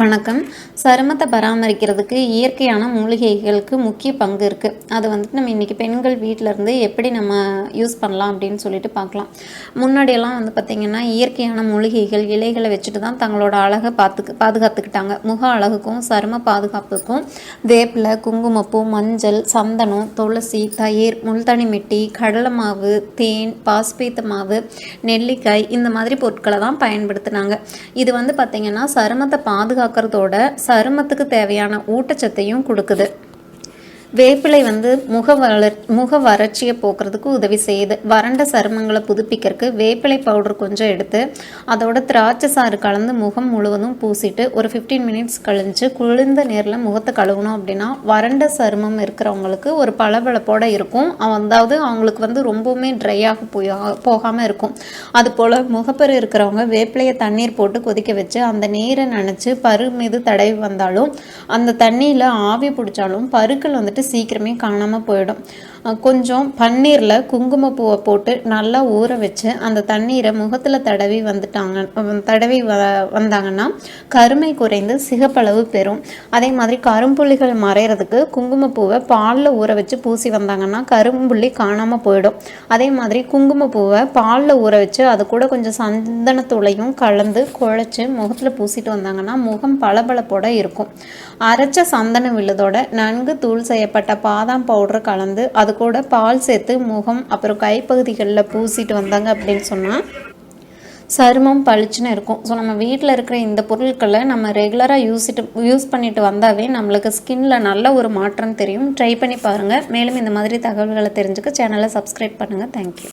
வணக்கம். சருமத்தை பராமரிக்கிறதுக்கு இயற்கையான மூலிகைகளுக்கு முக்கிய பங்கு இருக்குது அது வந்துட்டு நம்ம இன்றைக்கி பெண்கள் வீட்டில் இருந்து எப்படி நம்ம யூஸ் பண்ணலாம் அப்படின்னு சொல்லிட்டு பார்க்கலாம். முன்னாடியெல்லாம் வந்து பார்த்திங்கன்னா இயற்கையான மூலிகைகள் இலைகளை வச்சுட்டு தான் தங்களோட அழகை பார்த்துக்கு பாதுகாத்துக்கிட்டாங்க. முக அழகுக்கும் சரும பாதுகாப்புக்கும் வேப்பிலை குங்குமப்பூ மஞ்சள் சந்தனம் துளசி தயிர் முல்தானி மெட்டி கடலை மாவு தேன் பாஸ்பேத்த மாவு நெல்லிக்காய் இந்த மாதிரி பொருட்களை தான் பயன்படுத்தினாங்க. இது வந்து பார்த்திங்கன்னா சருமத்தை பாதுகாக்கிறதோட சருமத்துக்கு தேவையான ஊட்டச்சத்தையும் கொடுக்குது. வேப்பிலை வந்து முக வளர் முக வறட்சியை போக்குறதுக்கு உதவி செய்யுது. வறண்ட சருமங்களை புதுப்பிக்கிறதுக்கு வேப்பிலை பவுடர் கொஞ்சம் எடுத்து அதோட திராட்சை சாறு கலந்து முகம் முழுவதும் பூசிட்டு ஒரு ஃபிஃப்டீன் மினிட்ஸ் கழிஞ்சு குளிர்ந்த நேரில் முகத்தை கழுவணும் அப்படின்னா வறண்ட சருமம் இருக்கிறவங்களுக்கு ஒரு பளபளப்போட இருக்கும். அதாவது அவங்களுக்கு வந்து ரொம்பவுமே ட்ரையாக போய் போகாமல் இருக்கும். அதுபோல் முகப்பரு இருக்கிறவங்க வேப்பிலையை தண்ணீர் போட்டு கொதிக்க வச்சு அந்த நீரை நினச்சி பரு மீது தடவி வந்தாலும் அந்த தண்ணியில் ஆவி பிடிச்சாலும் பருக்கள் வந்துட்டு சீக்கிரமே காணாமல் போயிடும் அஹ் கொஞ்சம் பன்னீரில் குங்குமப்பூவை போட்டு நல்லா ஊற வச்சு அந்த தண்ணீரை முகத்தில் தடவி வந்துட்டாங்க தடவி வ வந்தாங்கன்னா கருமை குறைந்து சிகப்பளவு பெறும். அதே மாதிரி கரும்புள்ளிகள் மறையிறதுக்கு குங்குமப்பூவை பாலில் ஊற வச்சு பூசி வந்தாங்கன்னா கரும்புள்ளி காணாமல் போயிடும். அதே மாதிரி குங்குமப்பூவை பாலில் ஊற வச்சு அது கூட கொஞ்சம் சந்தனத்துளையும் கலந்து குழைச்சி முகத்தில் பூசிட்டு வந்தாங்கன்னா முகம் பளபளப்போட இருக்கும். அரைச்ச சந்தன விழுதோட நன்கு தூள் செய்யப்பட்ட பாதாம் பவுடர் கலந்து அது அது கூட பால் சேர்த்து முகம் அப்புறம் கைப்பகுதிகளில் பூசிட்டு வந்தாங்க அப்படின்னு சொன்னால் சருமம் பளிச்சுன்னு இருக்கும். ஸோ நம்ம வீட்டில் இருக்கிற இந்த பொருட்களை நம்ம ரெகுலராக யூஸிட்டு யூஸ் பண்ணிட்டு வந்தாவே நம்மளுக்கு ஸ்கின்ல நல்ல ஒரு மாற்றம் தெரியும். ட்ரை பண்ணி பாருங்கள் மேலும் இந்த மாதிரி தகவல்களை தெரிஞ்சுக்க சேனலை சப்ஸ்கிரைப் பண்ணுங்கள் தேங்க்யூ